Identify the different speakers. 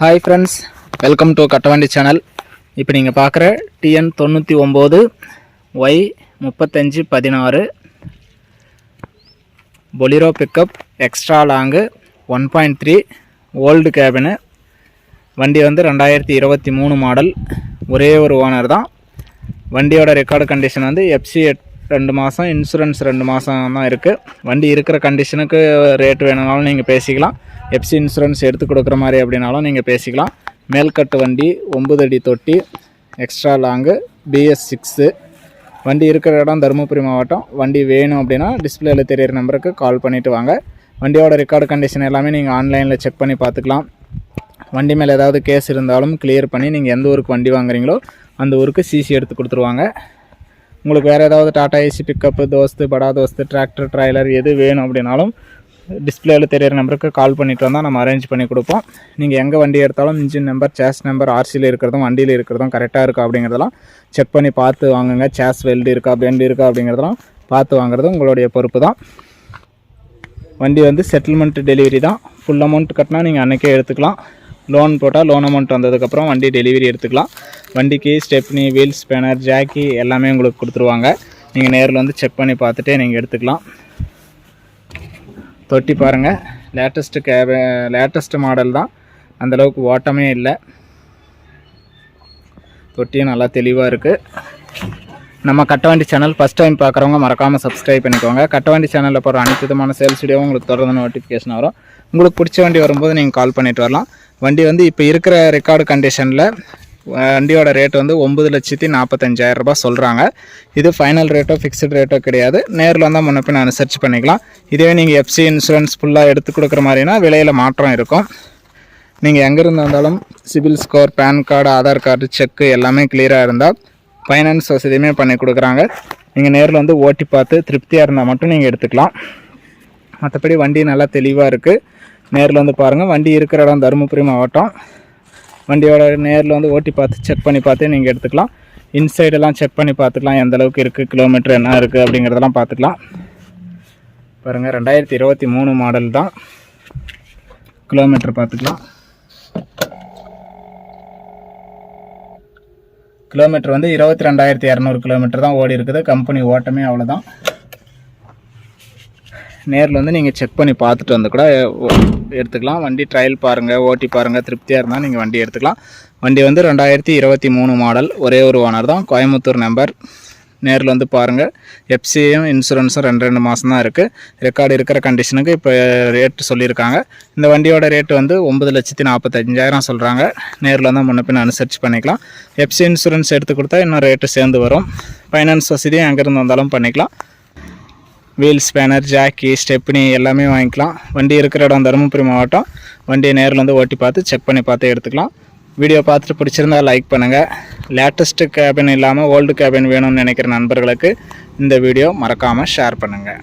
Speaker 1: Hi friends welcome to Kattavandi channel இப்போ நீங்கள் பார்க்குற டிஎன் தொண்ணூற்றி ஒம்பது ஒய் முப்பத்தஞ்சு பதினாறு. Bolero pickup extra long one point three old cabin வண்டி வந்து ரெண்டாயிரத்தி இருபத்தி மூணு மாடல் ஒரே ஒரு ஓனர் தான். வண்டியோட ரெக்கார்டு கண்டிஷன் வந்து எஃப்சி எட் ரெண்டு மாதம் இன்சூரன்ஸ் ரெண்டு மாதம் தான் இருக்குது வண்டி இருக்கிற கண்டிஷனுக்கு ரேட் வேணும்னாலும் நீங்கள் பேசிக்கலாம். எஃப்சி இன்சூரன்ஸ் எடுத்து கொடுக்குற மாதிரி அப்படின்னாலும் நீங்கள் பேசிக்கலாம். மேல்கட்டு வண்டி ஒம்பது அடி தொட்டி எக்ஸ்ட்ரா லாங்கு பிஎஸ் சிக்ஸு வண்டி இருக்கிற இடம் தருமபுரி மாவட்டம். வண்டி வேணும் அப்படின்னா டிஸ்பிளேல தெரியிற நம்பருக்கு கால் பண்ணிவிட்டு வாங்க. வண்டியோட ரெக்கார்டு கண்டிஷன் எல்லாமே நீங்கள் ஆன்லைனில் செக் பண்ணி பார்த்துக்கலாம். வண்டி மேலே ஏதாவது கேஸ் இருந்தாலும் கிளியர் பண்ணி நீங்கள் எந்த ஊருக்கு வண்டி வாங்குறீங்களோ அந்த ஊருக்கு சிசி எடுத்து கொடுத்துருவாங்க. உங்களுக்கு வேறு ஏதாவது டாட்டா ஏசி பிக்கப்பு தோஸ்து படா தோஸ்து டிராக்டர் ட்ரைலர் எது வேணும் அப்படின்னாலும் டிஸ்பிளேவில் தெரியிற நம்பருக்கு கால் பண்ணிட்டு வந்தால் நம்ம அரேஞ்ச் பண்ணி கொடுப்போம். நீங்கள் எங்கே வண்டி எடுத்தாலும் இன்ஜின் நம்பர் சேஸ் நம்பர் ஆர்சியில் இருக்கிறதும் வண்டியில் இருக்கிறதும் கரெக்டாக இருக்கா அப்படிங்கிறதெல்லாம் செக் பண்ணி பார்த்து வாங்குங்க. சேஸ் வெல்டு இருக்கா பெண்ட் இருக்கா அப்படிங்கிறதெல்லாம் பார்த்து வாங்குறது உங்களுடைய பொறுப்பு தான். வண்டி வந்து செட்டில்மெண்ட் டெலிவரி தான். ஃபுல் அமௌண்ட் கட்டினா நீங்கள் அன்றைக்கே எடுத்துக்கலாம். லோன் போட்டால் லோன் அமௌண்ட் வந்ததுக்கப்புறம் வண்டி டெலிவரி எடுத்துக்கலாம். வண்டிக்கு ஸ்டெப்னி வீல்ஸ் ஸ்பேனர் ஜாக்கி எல்லாமே உங்களுக்கு கொடுத்துருவாங்க. நீங்கள் நேரில் வந்து செக் பண்ணி பார்த்துட்டே நீங்கள் எடுத்துக்கலாம். தொட்டி பாருங்கள் லேட்டஸ்ட்டு கேப லேட்டஸ்ட்டு மாடல் தான். அந்தளவுக்கு ஓட்டமே இல்லை. தொட்டியும் நல்லா தெளிவாக இருக்குது நம்ம கட்டவண்டி சேனல் ஃபஸ்ட் டைம் பார்க்குறவங்க மறக்காமல் சப்ஸ்கிரைப் பண்ணிக்கோங்க. கட்டவண்டி சேனலில் போகிற அனைத்து விதமான சேல்ஸ் வீடியோவும் உங்களுக்கு தொடர்ந்து நோட்டிஃபிகேஷன் வரும். உங்களுக்கு பிடிச்ச வண்டி வரும்போது நீங்கள் கால் பண்ணிட்டு வரலாம். வண்டி வந்து இப்போ இருக்கிற ரெக்கார்டு கண்டிஷனில் வண்டியோட ரேட் வந்து ஒம்பது லட்சத்தி நாற்பத்தஞ்சாயிரம் ரூபாய் சொல்கிறாங்க இது ஃபைனல் ரேட்டோ ஃபிக்ஸ்டு ரேட்டோ கிடையாது. நேரில் வந்தால் முன்ன நான் அனுசரித்து பண்ணிக்கலாம். இதுவே நீங்கள் எஃப்சி இன்சூரன்ஸ் ஃபுல்லாக எடுத்து கொடுக்குற மாதிரினா விலையில் மாற்றம் இருக்கும். நீங்கள் எங்கேருந்து வந்தாலும் CIBIL score PAN card Aadhaar card cheque எல்லாமே கிளியராக இருந்தால் ஃபைனான்ஸ் வசதியுமே பண்ணி கொடுக்குறாங்க. நீங்கள் நேரில் வந்து ஓட்டி பார்த்து திருப்தியாக இருந்தால் மட்டும் நீங்கள் எடுத்துக்கலாம். மற்றபடி வண்டி நல்லா தெளிவாக இருக்குது நேரில் வந்து பாருங்கள் வண்டி இருக்கிற இடம் தருமபுரி மாவட்டம். வண்டியோட நேரில் வந்து ஓட்டி பார்த்து செக் பண்ணி பார்த்து நீங்கள் எடுத்துக்கலாம். இன்சைடெல்லாம் செக் பண்ணி பார்த்துக்கலாம் எந்த அளவுக்கு இருக்குது கிலோமீட்டர் என்ன இருக்குது அப்படிங்கிறதெல்லாம் பார்த்துக்கலாம். பாருங்கள் ரெண்டாயிரத்தி இருபத்தி மூணு மாடல் தான். கிலோமீட்டர் பார்த்துக்கலாம். கிலோமீட்டர் வந்து இருபத்தி ரெண்டாயிரத்தி இரநூறு கிலோமீட்டர் தான் ஓடி இருக்குது. கம்பெனி ஓட்டமே அவ்வளோதான் நேரில் வந்து நீங்கள் செக் பண்ணி பார்த்துட்டு வந்து கூட எடுத்துக்கலாம். வண்டி ட்ரையல் பாருங்கள் ஓட்டி பாருங்கள் திருப்தியாக இருந்தால் நீங்கள் வண்டி எடுத்துக்கலாம். வண்டி வந்து ரெண்டாயிரத்தி இருபத்தி மூணு மாடல் ஒரே ஒரு ஓனர் தான். கோயம்புத்தூர் நம்பர் நேரில் வந்து பாருங்கள் எஃப்சியும் இன்சூரன்ஸும் ரெண்டு ரெண்டு மாதம் தான் இருக்குது ரெக்கார்டு இருக்கிற கண்டிஷனுக்கு இப்போ ரேட்டு சொல்லியிருக்காங்க. இந்த வண்டியோட ரேட்டு வந்து ஒம்பது லட்சத்தி நாற்பத்தஞ்சாயிரம் சொல்கிறாங்க நேரில் வந்து முன்னப்பின் அனுசரித்து பண்ணிக்கலாம். எஃப்சி இன்சூரன்ஸ் எடுத்து கொடுத்தா இன்னும் ரேட்டு சேர்ந்து வரும். ஃபைனான்ஸ் வசதியும் எங்கேருந்து வந்தாலும் பண்ணிக்கலாம். வீல் ஸ்பேனர் ஜாக்கி ஸ்டெப்னி எல்லாமே வாங்கிக்கலாம். வண்டி இருக்கிற இடம் தருமபுரி மாவட்டம். வண்டியை நேரில் வந்து ஓட்டி பார்த்து செக் பண்ணி பார்த்து எடுத்துக்கலாம். வீடியோ பார்த்துட்டு பிடிச்சிருந்தா லைக் பண்ணுங்கள் லேட்டஸ்ட்டு கேபின் இல்லாமல் ஓல்டு கேபின் வேணும்னு நினைக்கிற நண்பர்களுக்கு இந்த வீடியோ மறக்காமல் ஷேர் பண்ணுங்கள்